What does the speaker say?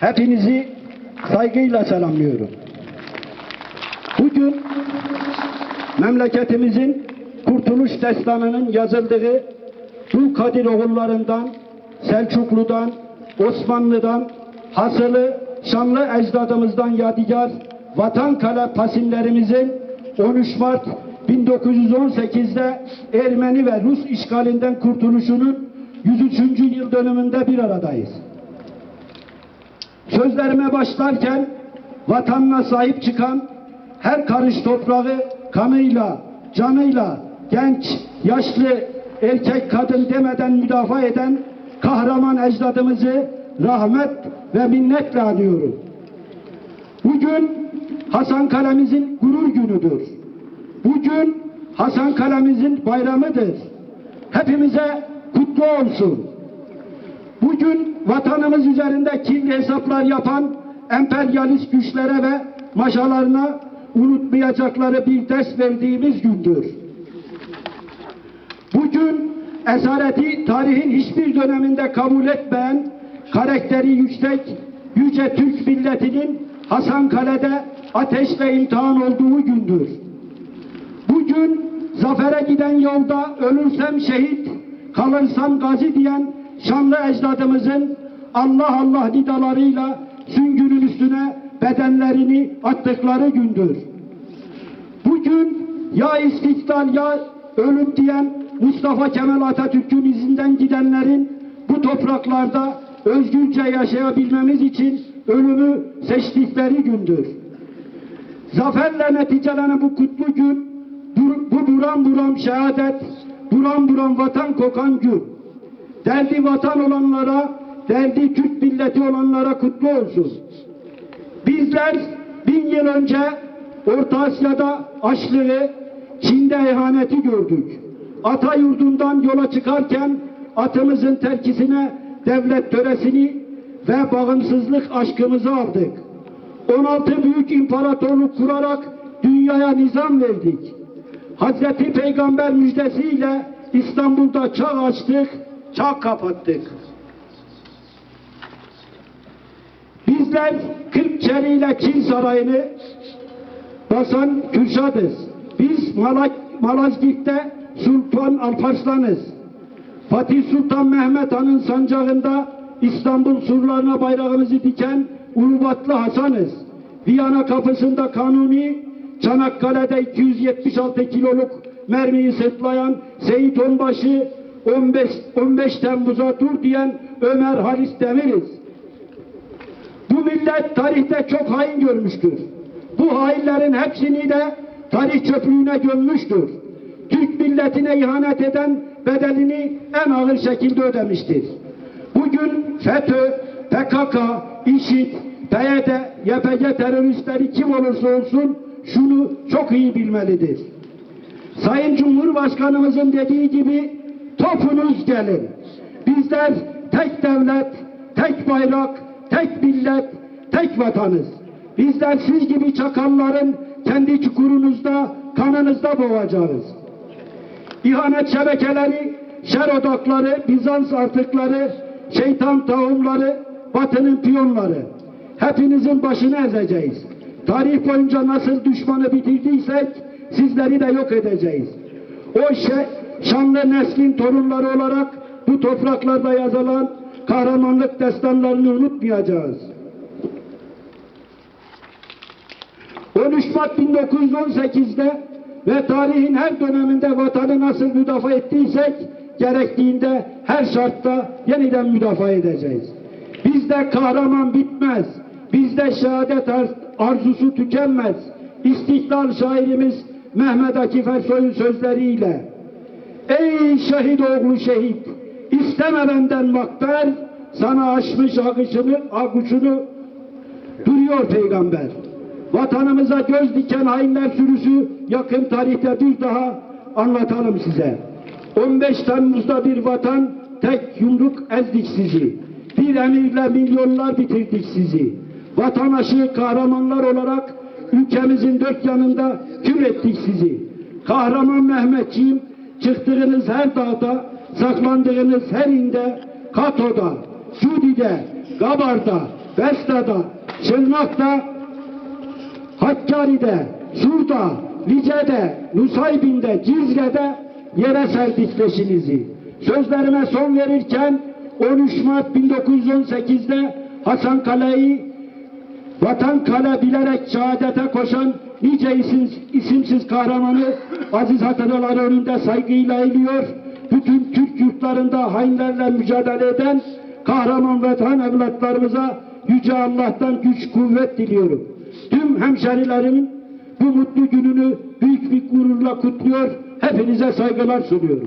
Hepinizi saygıyla selamlıyorum. Bugün memleketimizin kurtuluş destanının yazıldığı Dul Kadir oğullarından, Selçuklu'dan, Osmanlı'dan, hasılı şanlı ecdadımızdan yadigar Vatan Kale pasinlerimizin 13 Mart 1918'de Ermeni ve Rus işgalinden kurtuluşunun 103. yıl dönümünde bir aradayız. Sözlerime başlarken vatanına sahip çıkan her karış toprağı kanıyla, canıyla, genç, yaşlı, erkek, kadın demeden müdafaa eden kahraman ecdadımızı rahmet ve minnetle anıyorum. Bugün Hasan Kalemizin gurur günüdür. Bugün Hasan Kalemizin bayramıdır. Hepimize kutlu olsun. Bugün vatanımız üzerinde kirli hesaplar yapan emperyalist güçlere ve maşalarına unutmayacakları bir ders verdiğimiz gündür. Bugün esareti tarihin hiçbir döneminde kabul etmeyen karakteri yüksek yüce Türk milletinin Hasan Kale'de ateşle imtihan olduğu gündür. Bugün zafere giden yolda ölürsem şehit, kalırsam gazi diyen şanlı ecdadımızın Allah Allah nidalarıyla süngünün üstüne bedenlerini attıkları gündür. Bugün ya istiklal ya ölüm diyen Mustafa Kemal Atatürk'ün izinden gidenlerin bu topraklarda özgürce yaşayabilmemiz için ölümü seçtikleri gündür. Zaferle neticelenen bu kutlu gün, bu, bu buram buram şehadet, buram buram vatan kokan gün. Derdi vatan olanlara, derdi Türk milleti olanlara kutlu olsun. Bizler bin yıl önce Orta Asya'da açlığı, Çin'de ihaneti gördük. Ata yurdundan yola çıkarken atımızın terkisine devlet töresini ve bağımsızlık aşkımızı aldık. 16 büyük imparatorluk kurarak dünyaya nizam verdik. Hazreti Peygamber müjdesiyle İstanbul'da çağ açtık, çağ kapattık. Bizler Kırkçeli ile Çin Sarayı'nı basan Kürşadız. Biz Malak, Malazgirt'te Sultan Alparslan'ız. Fatih Sultan Mehmet Han'ın sancağında İstanbul surlarına bayrağımızı diken Ulubatlı Hasan'ız. Viyana kapısında Kanuni, Çanakkale'de 276 kiloluk mermiyi sırtlayan Seyit Onbaşı, 15, 15 Temmuz'a dur diyen Ömer Halis Demir'iz. Bu millet tarihte çok hain görmüştür. Bu hainlerin hepsini de tarih çöplüğüne gömmüştür. Türk milletine ihanet eden bedelini en ağır şekilde ödemiştir. Bugün FETÖ, PKK, İŞİD, PYD, YPG teröristleri kim olursa olsun şunu çok iyi bilmelidir. Sayın Cumhurbaşkanımızın dediği gibi topunuz gelin. Bizler tek devlet, tek bayrak, tek millet, tek vatanız. Bizler siz gibi çakalların kendi çukurunuzda, kanınızda boğacağız. İhanet şebekeleri, şer odakları, Bizans artıkları, şeytan tohumları, batının piyonları. Hepinizin başını ezeceğiz. Tarih boyunca nasıl düşmanı bitirdiysek sizleri de yok edeceğiz. O şe şanlı neslin torunları olarak bu topraklarda yazılan kahramanlık destanlarını unutmayacağız. 13 Mart 1918'de ve tarihin her döneminde vatanı nasıl müdafaa ettiysek gerektiğinde her şartta yeniden müdafaa edeceğiz. Bizde kahraman bitmez. Bizde şehadet ar arzusu tükenmez. İstiklal şairimiz Mehmet Akif Ersoy'un sözleriyle Ey şehit oğlu şehit isteme benden makber sana açmış akışını, akışını duruyor peygamber. Vatanımıza göz diken hainler sürüsü yakın tarihte bir daha anlatalım size. 15 Temmuz'da bir vatan tek yumruk ezdik sizi. Bir emirle milyonlar bitirdik sizi. Vatan aşığı kahramanlar olarak ülkemizin dört yanında kür ettik sizi. Kahraman Mehmetçiğim çıktığınız her dağda, saklandığınız her inde, Kato'da, Cudi'de, Gabar'da, Besta'da, Şırnak'ta, Hakkari'de, Sur'da, Lice'de, Nusaybin'de, Cizre'de yere serdik leşinizi. Sözlerime son verirken 13 Mart 1918'de Hasan Kale'yi vatan kale bilerek şehadete koşan nice isim, isimsiz kahramanı aziz hatıralar önünde saygıyla eğiliyor. Bütün Türk yurtlarında hainlerle mücadele eden kahraman vatan evlatlarımıza Yüce Allah'tan güç kuvvet diliyorum. Tüm hemşerilerimin bu mutlu gününü büyük bir gururla kutluyor. Hepinize saygılar sunuyorum.